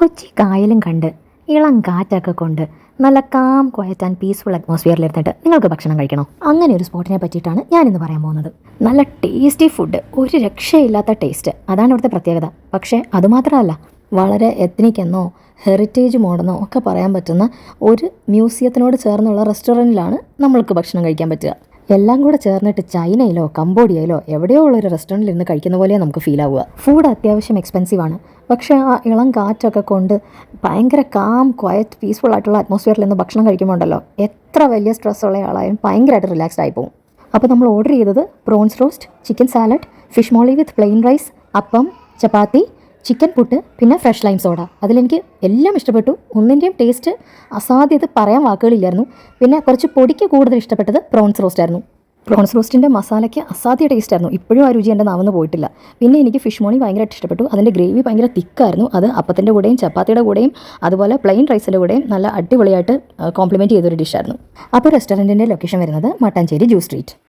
കൊച്ചി കായലും കണ്ട് ഇളം കാറ്റൊക്കെ കൊണ്ട് നല്ല കാം ക്വയറ്റ് ആൻഡ് പീസ്ഫുൾ അറ്റ്മോസ്ഫിയറിൽ ഇരുന്നിട്ട് നിങ്ങൾക്ക് ഭക്ഷണം കഴിക്കണോ? അങ്ങനെ ഒരു സ്പോട്ടിനെ പറ്റിയിട്ടാണ് ഞാനിന്ന് പറയാൻ പോകുന്നത്. നല്ല ടേസ്റ്റി ഫുഡ് ഒരു രക്ഷയില്ലാത്ത ടേസ്റ്റ് അതാണ് ഇവിടുത്തെ പ്രത്യേകത. പക്ഷേ അതുമാത്രമല്ല വളരെ എത്നിക് എന്നോ ഹെറിറ്റേജ് മോഡെന്നോ ഒക്കെ പറയാൻ പറ്റുന്ന ഒരു മ്യൂസിയത്തിനോട് ചേർന്നുള്ള റെസ്റ്റോറന്റിലാണ് നമ്മൾക്ക് ഭക്ഷണം കഴിക്കാൻ പറ്റുക. എല്ലാം കൂടെ ചേർന്നിട്ട് ചൈനയിലോ കംബോഡിയയിലോ എവിടെയോ ഉള്ള ഒരു റെസ്റ്റോറന്റിൽ ഇരുന്ന് കഴിക്കുന്ന പോലെ നമുക്ക് ഫീൽ ആവുക. ഫുഡ് അത്യാവശ്യം എക്സ്പെൻസീവ് ആണ്. പക്ഷേ ആ ഇളം കാറ്റൊക്കെ കൊണ്ട് ഭയങ്കര കാം ക്വയറ്റ് പീസ്ഫുൾ ആയിട്ടുള്ള അറ്റ്മോസ്ഫിയറിൽ നിന്ന് ഭക്ഷണം കഴിക്കുമ്പോൾ ഉണ്ടല്ലോ. എത്ര വലിയ സ്ട്രെസ് ഉള്ള ആളായാലും ഭയങ്കരമായിട്ട് റിലാക്സ്ഡ് ആയി പോകും. അപ്പോൾ നമ്മൾ ഓർഡർ ചെയ്തത് prawns roast chicken salad fish moilee with plain rice appam chapati chicken puttu പിന്നെ ഫ്രഷ് ലൈം സോഡ. അതിലെനിക്ക് എല്ലാം ഇഷ്ടപ്പെട്ടു. ഒന്നിന്റെയും ടേസ്റ്റ് അസാധ്യത പറയാൻ വാക്കുകളില്ലായിരുന്നു. പിന്നെ കുറച്ച് പൊടിക്ക് കൂടുതൽ ഇഷ്ടപ്പെട്ടത് പ്രോൺസ് റോസ്റ്റ് ആയിരുന്നു. പ്രോൺസ് റോസ്റ്റിന്റെ മസാലയ്ക്ക് അസാധ്യ ടേസ്റ്റ് ആയിരുന്നു. ഇപ്പോഴും ആ രുചി എന്റെ നാവെന്ന് പോയിട്ടില്ല. പിന്നെ എനിക്ക് ഫിഷ് മോണി ഭയങ്കരമായിട്ട് ഇഷ്ടപ്പെട്ടു. അതിന്റെ ഗ്രേവി ഭയങ്കര തിക്കായിരുന്നു. അത് അപ്പത്തിന്റെ കൂടെയും ചപ്പാത്തിയുടെ കൂടെയും അതുപോലെ പ്ലെയിൻ റൈസിന്റെ കൂടെയും നല്ല അടിപൊളിയായിട്ട് കോംപ്ലിമെന്റ് ചെയ്തൊരു ഡിഷായിരുന്നു അപ്പോൾ റെസ്റ്റോറന്റിന്റെ ലൊക്കേഷൻ വരുന്നത് മട്ടാഞ്ചേരി ജ്യൂസ് സ്ട്രീറ്റ്